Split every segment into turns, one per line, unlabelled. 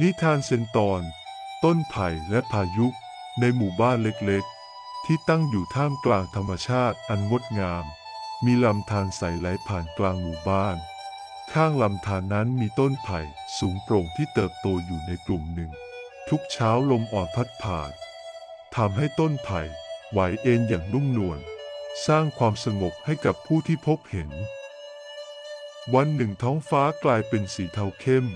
นิทานเซนตอน ต้นไผ่และพายุในหมู่บ้านเล็กๆ ที่ตั้งอยู่ท่ามกลางธรรมชาติอันงดงาม มีลำธารใสไหลผ่านกลางหมู่บ้าน ข้างลำธารนั้นมีต้นไผ่สูงโปร่งที่เติบโตอยู่ในกลุ่มหนึ่ง ทุกเช้าลมอ่อนพัดผ่านทำให้ต้นไผ่ไหวเอ็นอย่างนุ่มนวลสร้างความสงบให้กับผู้ที่พบเห็น วันหนึ่งท้องฟ้ากลายเป็นสีเทาเข้ม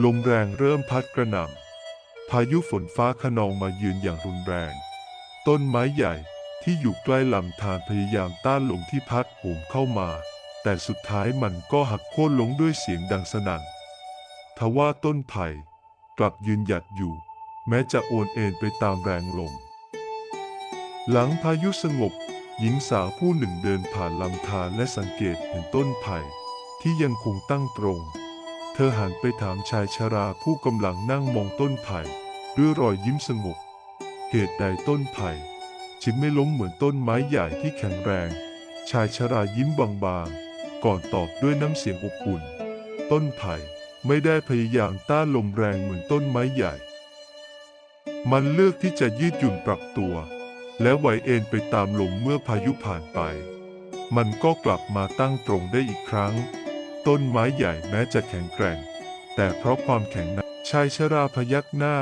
ลมแรงเริ่มพัดกระหน่ำ พายุฝนฟ้าขนองมาเยือนอย่างรุนแรง ต้นไม้ใหญ่ที่อยู่ใกล้ลำธารพยายามต้านลมที่พัดโหมเข้ามา แต่สุดท้ายมันก็หักโค่นลงด้วยเสียงดังสนั่น ทว่าต้นไผ่กลับยืนหยัดอยู่ แม้จะโอนเอ็นไปตามแรงลม หลังพายุสงบ หญิงสาวผู้หนึ่งเดินผ่านลำธารและสังเกตเห็นต้นไผ่ที่ยังคงตั้งตรง เธอหันไปถามชายชราผู้กำลังนั่งมองต้นไผ่ด้วยรอยยิ้มสงบ เหตุใดต้นไผ่จึงไม่ล้มเหมือนต้นไม้ใหญ่ที่แข็งแรง ชายชรายิ้มบางๆ ก่อนตอบด้วยน้ำเสียงอบอุ่น ต้นไผ่ไม่ได้พยายามต้านลมแรงเหมือนต้นไม้ใหญ่ มันเลือกที่จะยืดหยุ่นปรับตัว และไหวเอ็นไปตามลมเมื่อพายุผ่านไป มันก็กลับมาตั้งตรงได้อีกครั้ง ต้นไม้ใหญ่แม้จะแข็งแกร่ง แต่เพราะความแข็งนั้นชายชราพยักหน้า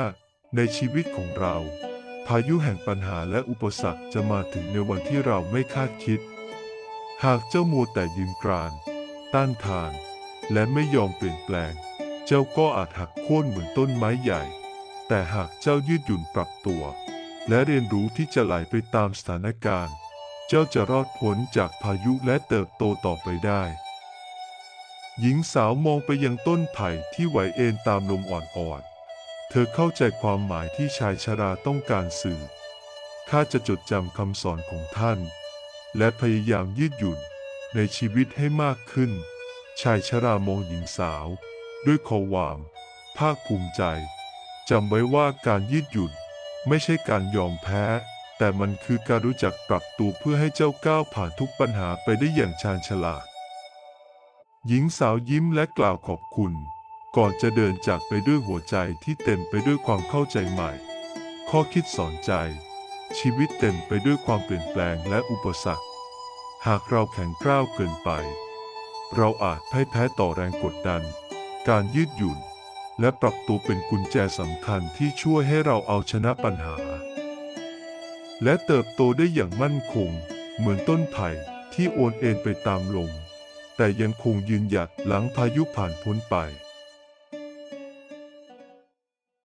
ในชีวิตของเรา พายุแห่งปัญหาและอุปสรรคจะมาถึงในวันที่เราไม่คาดคิด หากเจ้ามัวแต่ยืนกราน ต้านทาน และไม่ยอมเปลี่ยนแปลง เจ้าก็อาจหักโค่นเหมือนต้นไม้ใหญ่ แต่หากเจ้ายืดหยุ่นปรับตัว และเรียนรู้ที่จะไหลไปตามสถานการณ์ เจ้าจะรอดพ้นจากพายุและเติบโตต่อไปได้ หญิงสาวมองไปยังต้นไผ่ที่ไหวเอ็นตามลมอ่อนๆ เธอเข้าใจความหมายที่ชายชราต้องการสื่อ ข้าจะจดจำคำสอนของท่าน และพยายามยืดหยุ่นในชีวิตให้มากขึ้น ชายชรามองหญิงสาว ด้วยความภาคภูมิใจ จำไว้ว่าการยืดหยุ่นไม่ใช่การยอมแพ้ แต่มันคือการรู้จักปรับตัวเพื่อให้เจ้าก้าวผ่านทุกปัญหาไปได้อย่างชาญฉลาด หญิงสาวยิ้มและกล่าวขอบคุณ ก่อนจะเดินจากไปด้วยหัวใจที่เต็มไปด้วยความเข้าใจใหม่ ข้อคิดสอนใจ ชีวิตเต็มไปด้วยความเปลี่ยนแปลงและอุปสรรค หากเราแข็งกร้าวเกินไป เราอาจพ่ายแพ้ต่อแรงกดดัน การยืดหยุ่น และปรับตัวเป็นกุญแจสำคัญที่ช่วยให้เราเอาชนะปัญหา และเติบโตได้อย่างมั่นคง เหมือนต้นไผ่ที่โอนเอ็นไปตามลม แต่ยังคงยืนหยัดหลังพายุผ่านพ้นไป